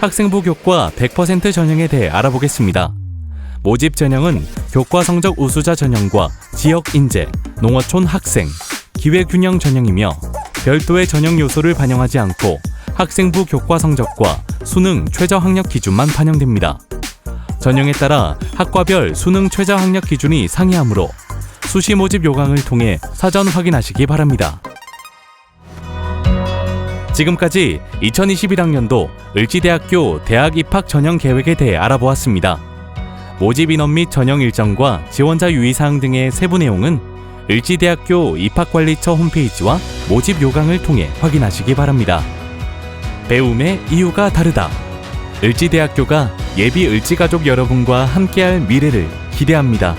학생부 교과 100% 전형에 대해 알아보겠습니다. 모집 전형은 교과 성적 우수자 전형과 지역 인재, 농어촌 학생, 기회 균형 전형이며 별도의 전형 요소를 반영하지 않고 학생부 교과 성적과 수능 최저 학력 기준만 반영됩니다. 전형에 따라 학과별 수능 최저 학력 기준이 상이하므로 수시 모집 요강을 통해 사전 확인하시기 바랍니다. 지금까지 2021학년도 을지대학교 대학 입학 전형 계획에 대해 알아보았습니다. 모집 인원 및 전형 일정과 지원자 유의사항 등의 세부 내용은 을지대학교 입학관리처 홈페이지와 모집 요강을 통해 확인하시기 바랍니다. 배움의 이유가 다르다. 을지대학교가 예비 을지가족 여러분과 함께할 미래를 기대합니다.